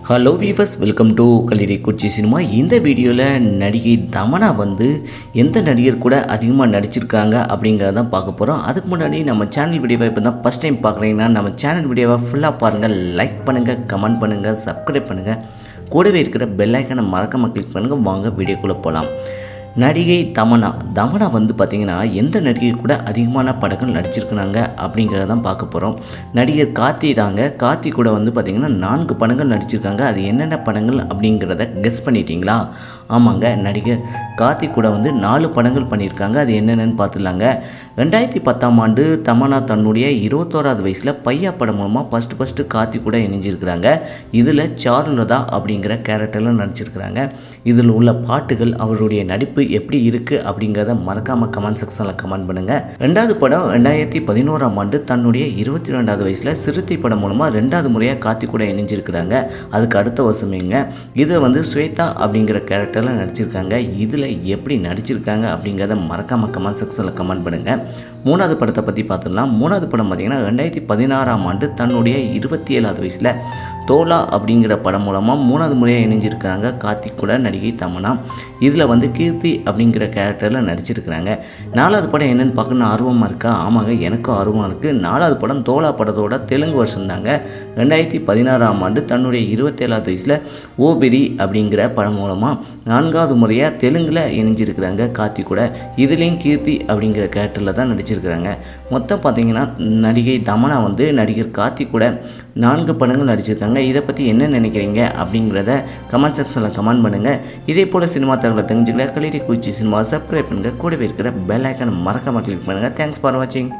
Hello viewers welcome to கல்லூரி குச்சி cinema இந்த வீடியோவில் நடிகை தமனா வந்து எந்த நடிகர் கூட அதிகமாக நடிச்சிருக்காங்க அப்படிங்கிறத தான் பார்க்க போகிறோம் அதுக்கு முன்னாடி நம்ம சேனல் வீடியோவை இப்போ தான் ஃபஸ்ட் டைம் பார்க்குறீங்கன்னா நம்ம சேனல் வீடியோவை ஃபுல்லாக பாருங்கள் லைக் பண்ணுங்கள் கமெண்ட் பண்ணுங்கள் சப்ஸ்கிரைப் பண்ணுங்கள் கூடவே இருக்கிற பெல் ஐக்கனை மறக்காமல் கிளிக் பண்ணுங்கள் வாங்க வீடியோக்குள்ளே போகலாம் நடிகை தமனா. தமனா வந்து பார்த்திங்கன்னா எந்த நடிகை கூட அதிகமான படங்கள் நடிச்சிருக்கிறாங்க அப்படிங்கிறத தான் பார்க்க போகிறோம் நடிகர் கார்த்தி தாங்க. கார்த்தி கூட வந்து பார்த்திங்கன்னா நான்கு படங்கள் நடிச்சிருக்காங்க. அது என்னென்ன படங்கள் அப்படிங்கிறத கெஸ் பண்ணிட்டீங்களா? ஆமாங்க நடிகர் கார்த்தி கூட வந்து நாலு படங்கள் பண்ணியிருக்காங்க. அது என்னென்னு பார்த்துலாங்க ரெண்டாயிரத்தி பத்தாம் ஆண்டு தமனா தன்னுடைய இருபத்தோராவது வயசில் பையா படம் மூலமாக ஃபஸ்ட்டு ஃபஸ்ட்டு கார்த்தி கூட இணைஞ்சிருக்கிறாங்க. இதில் சாருலதா அப்படிங்கிற கேரக்டரில் நடிச்சிருக்கிறாங்க. இதில் உள்ள பாட்டுகள் அவருடைய நடிப்பு எப்படி இருக்குது அப்படிங்கிறத மறக்காமல் கமெண்ட் செக்ஷனில் கமெண்ட் பண்ணுங்கள் ரெண்டாவது படம் ரெண்டாயிரத்தி பதினோராம் ஆண்டு தன்னுடைய இருபத்தி ரெண்டாவது வயசில் சிறுத்தை படம் மூலமாக ரெண்டாவது முறையாக காத்தி கூட இணைஞ்சிருக்கிறாங்க. அதுக்கு அடுத்த வருஷமேங்க இதில் வந்து ஸ்வேதா அப்படிங்கிற கேரக்டரில் நடிச்சிருக்காங்க. இதில் எப்படி நடிச்சிருக்காங்க அப்படிங்கிறத மறக்காமல் கமெண்ட் செக்ஷனில் கமெண்ட் பண்ணுங்கள் மூணாவது படத்தை பற்றி பார்த்துடலாம். மூணாவது படம் பார்த்திங்கன்னா ரெண்டாயிரத்தி பதினாறாம் ஆண்டு தன்னுடைய இருபத்தி ஏழாவது வயசில் தோலா அப்படிங்கிற படம் மூலமாக மூணாவது முறையாக இணைஞ்சிருக்கிறாங்க. கார்த்திக் கூட நடிகை தமனா. இதில் வந்து கீர்த்தி அப்படிங்கிற கேரக்டரில் நடிச்சிருக்கிறாங்க. நாலாவது படம் என்னென்னு பார்க்கணுன்னு ஆர்வமாக இருக்கா? ஆமாங்க எனக்கும் ஆர்வமாக இருக்குது நாலாவது படம் தோலா படத்தோட தெலுங்கு வருஷம் தாங்க. ரெண்டாயிரத்தி பதினாறாம் ஆண்டு தன்னுடைய இருபத்தேழாவது வயசில் ஓபெரி அப்படிங்கிற படம் மூலமாக நான்காவது முறையாக தெலுங்கில் இணைஞ்சிருக்கிறாங்க கார்த்திக் கூட. இதுலேயும் கீர்த்தி அப்படிங்கிற கேரக்டரில் தான் நடிச்சிருக்கிறாங்க மொத்தம் பார்த்தீங்கன்னா நடிகை தமனா வந்து நடிகர் கார்த்தி கூட நான்கு படங்கள் நடிச்சிருக்காங்க. இதை பற்றி என்ன நினைக்கிறீங்க அப்படிங்கிறத கமெண்ட் செக்ஷனில் கமெண்ட் பண்ணுங்கள் இதே போல் சினிமா தகவலை தெரிஞ்சுக்கல கலிரி குச்சி சினிமா சப்ஸ்கிரைப் பண்ணுங்கள் கூடவே இருக்கிற பெல் ஐக்கனை மறக்காமல் கிளிக் பண்ணுங்கள் தேங்க்ஸ் ஃபார் வாட்சிங்